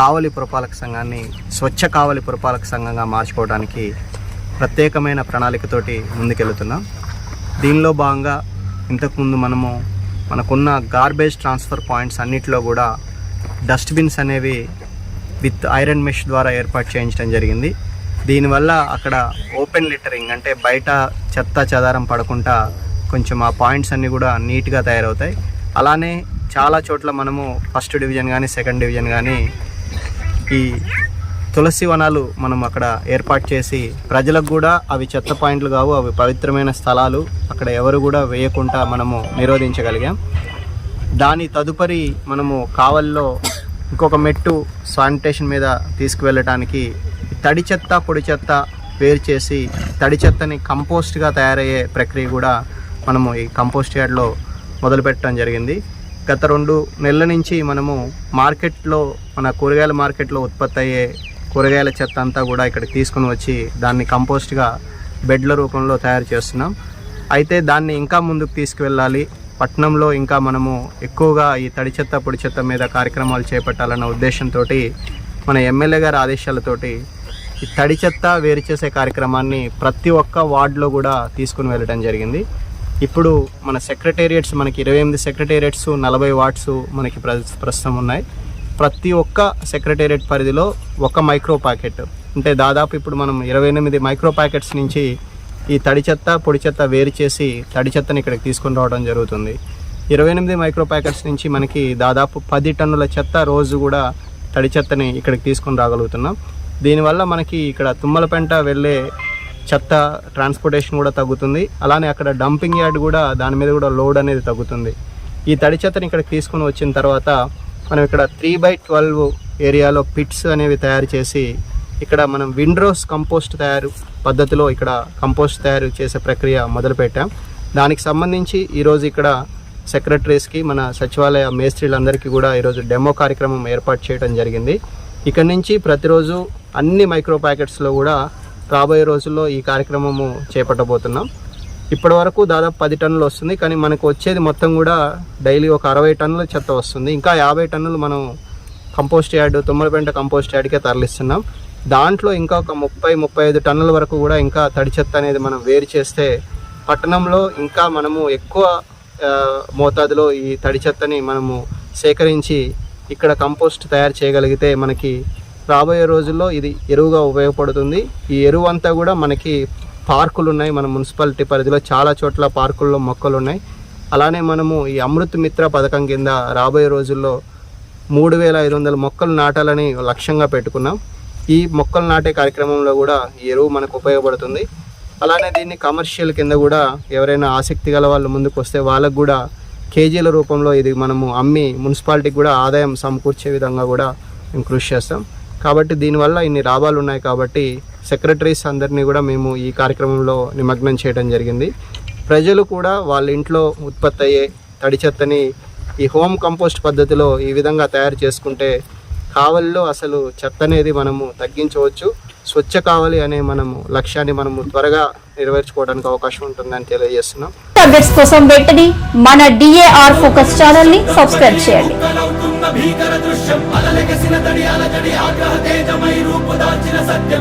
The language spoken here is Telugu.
కావలి పురపాలక సంఘాన్ని స్వచ్ఛ కావలి పురపాలక సంఘంగా మార్చుకోవడానికి ప్రత్యేకమైన ప్రణాళికతోటి ముందుకెళ్తున్నాం. దీనిలో భాగంగా ఇంతకుముందు మనము మనకున్న గార్బేజ్ ట్రాన్స్ఫర్ పాయింట్స్ అన్నిటిలో కూడా డస్ట్బిన్స్ అనేవి విత్ ఐరన్ మెష్ ద్వారా ఏర్పాటు చేయించడం జరిగింది. దీనివల్ల అక్కడ ఓపెన్ లిటరింగ్ అంటే బయట చెత్త చెదారం పడకుండా కొంచెం ఆ పాయింట్స్ అన్నీ కూడా నీట్గా తయారవుతాయి. అలానే చాలా చోట్ల మనము ఫస్ట్ డివిజన్ కానీ సెకండ్ డివిజన్ కానీ ఈ తులసి వనాలు మనం అక్కడ ఏర్పాటు చేసి ప్రజలకు కూడా అవి చెత్త పాయింట్లు కావు అవి పవిత్రమైన స్థలాలు. అక్కడ ఎవరు కూడా వేయకుండా మనము నిరోధించగలిగాం. దాని తదుపరి మనము కావల్లో ఇంకొక మెట్టు శానిటేషన్ మీద తీసుకువెళ్ళటానికి తడి చెత్త పొడి చెత్త వేరు చేసి తడి చెత్తని కంపోస్ట్గా తయారయ్యే ప్రక్రియ కూడా మనము ఈ కంపోస్ట్ యార్డ్లో మొదలుపెట్టడం జరిగింది. గత రెండు నెలల నుంచి మనము మార్కెట్లో మన కూరగాయల మార్కెట్లో ఉత్పత్తి అయ్యే కూరగాయల చెత్త అంతా కూడా ఇక్కడికి తీసుకుని వచ్చి దాన్ని కంపోస్ట్గా బెడ్ల రూపంలో తయారు చేస్తున్నాం. అయితే దాన్ని ఇంకా ముందుకు తీసుకువెళ్ళాలి. పట్టణంలో ఇంకా మనము ఎక్కువగా ఈ తడి చెత్త పొడి చెత్త మీద కార్యక్రమాలు చేపట్టాలన్న ఉద్దేశంతో మన ఎమ్మెల్యే గారి ఆదేశాలతోటి ఈ తడి చెత్త వేరు చేసే కార్యక్రమాన్ని ప్రతి ఒక్క వార్డులో కూడా తీసుకుని వెళ్ళడం జరిగింది. ఇప్పుడు మన సెక్రటేరియట్స్ మనకి ఇరవై ఎనిమిది సెక్రటేరియట్స్ నలభై వాట్స్ మనకి ప్ర- ప్రస్తుతం ఉన్నాయి. ప్రతి ఒక్క సెక్రటేరియట్ పరిధిలో ఒక మైక్రో ప్యాకెట్ అంటే దాదాపు ఇప్పుడు మనం ఇరవై ఎనిమిది మైక్రో ప్యాకెట్స్ నుంచి ఈ తడి చెత్త పొడి చెత్త వేరు చేసి తడి చెత్తని ఇక్కడికి తీసుకొని రావడం జరుగుతుంది. ఇరవై ఎనిమిది మైక్రో ప్యాకెట్స్ నుంచి మనకి దాదాపు పది టన్నుల చెత్త రోజు కూడా తడి చెత్తని ఇక్కడికి తీసుకొని రాగలుగుతున్నాం. దీనివల్ల మనకి ఇక్కడ తుమ్మలపెంట వెళ్ళే చెత్త ట్రాన్స్పోర్టేషన్ కూడా తగ్గుతుంది. అలానే అక్కడ డంపింగ్ యార్డ్ కూడా దాని మీద కూడా లోడ్ అనేది తగ్గుతుంది. ఈ తడి చెత్తని ఇక్కడ తీసుకొని వచ్చిన తర్వాత మనం ఇక్కడ త్రీ బై ట్వెల్వ్ ఏరియాలో పిట్స్ అనేవి తయారు చేసి ఇక్కడ మనం విండ్రోస్ కంపోస్ట్ తయారు పద్ధతిలో ఇక్కడ కంపోస్ట్ తయారు చేసే ప్రక్రియ మొదలుపెట్టాం. దానికి సంబంధించి ఈరోజు ఇక్కడ సెక్రటరీస్కి మన సచివాలయ మేస్త్రీలందరికీ కూడా ఈరోజు డెమో కార్యక్రమం ఏర్పాటు చేయడం జరిగింది. ఇక్కడ నుంచి ప్రతిరోజు అన్ని మైక్రో ప్యాకెట్స్లో కూడా రాబోయే రోజుల్లో ఈ కార్యక్రమము చేపట్టబోతున్నాం. ఇప్పటి వరకు దాదాపు పది టన్నులు వస్తుంది. కానీ మనకు వచ్చేది మొత్తం కూడా డైలీ ఒక అరవై టన్నుల చెత్త వస్తుంది. ఇంకా యాభై టన్నులు మనం కంపోస్ట్ యార్డ్ తుమ్మలపెంట కంపోస్ట్ యార్డ్కే తరలిస్తున్నాం. దాంట్లో ఇంకా ఒక ముప్పై ముప్పై ఐదు టన్నుల వరకు కూడా ఇంకా తడి చెత్త అనేది మనం వేరు చేస్తే పట్టణంలో ఇంకా మనము ఎక్కువ మోతాదులో ఈ తడి చెత్తని మనము సేకరించి ఇక్కడ కంపోస్ట్ తయారు చేయగలిగితే మనకి రాబోయే రోజుల్లో ఇది ఎరువుగా ఉపయోగపడుతుంది. ఈ ఎరువు అంతా కూడా మనకి పార్కులు ఉన్నాయి మన మున్సిపాలిటీ పరిధిలో చాలా చోట్ల పార్కుల్లో మొక్కలు ఉన్నాయి అలానే మనము ఈ అమృత్ మిత్ర పథకం కింద రాబోయే రోజుల్లో మూడు వేల ఐదు వందల మొక్కలు నాటాలని లక్ష్యంగా పెట్టుకున్నాం. ఈ మొక్కలు నాటే కార్యక్రమంలో కూడా ఈ ఎరువు మనకు ఉపయోగపడుతుంది. అలానే దీన్ని కమర్షియల్ కింద కూడా ఎవరైనా ఆసక్తి గల వాళ్ళు ముందుకు వస్తే వాళ్ళకు కూడా కేజీల రూపంలో ఇది మనము అమ్మి మున్సిపాలిటీకి కూడా ఆదాయం సమకూర్చే విధంగా కూడా మేము కృషి చేస్తాం. కాబట్టి దీనివల్ల ఇన్ని లాభాలు ఉన్నాయి కాబట్టి సెక్రటరీస్ అందరినీ కూడా మేము ఈ కార్యక్రమంలో నిమగ్నం చేయడం జరిగింది. ప్రజలు కూడా వాళ్ళ ఇంట్లో ఉత్పత్తి అయ్యే తడి చెత్తని ఈ హోమ్ కంపోస్ట్ పద్ధతిలో ఈ విధంగా తయారు చేసుకుంటే కావలిలో అసలు చెత్త అనేది మనము తగ్గించవచ్చు. స్వచ్ఛ కావాలి అనే మనము లక్ష్యాన్ని మనము త్వరగా నెరవేర్చుకోవడానికి అవకాశం ఉంటుందని తెలియజేస్తున్నాం. అప్డేట్స్ కోసం వెంటనే మన డిఏఆర్ ఫోకస్ ఛానల్ని సబ్స్క్రైబ్ చేయండి. భీకర దృశ్యం అలలెగసిన తడి అలజడి ఆగ్రహ తేజమై రూపు దాల్చిన సత్యం.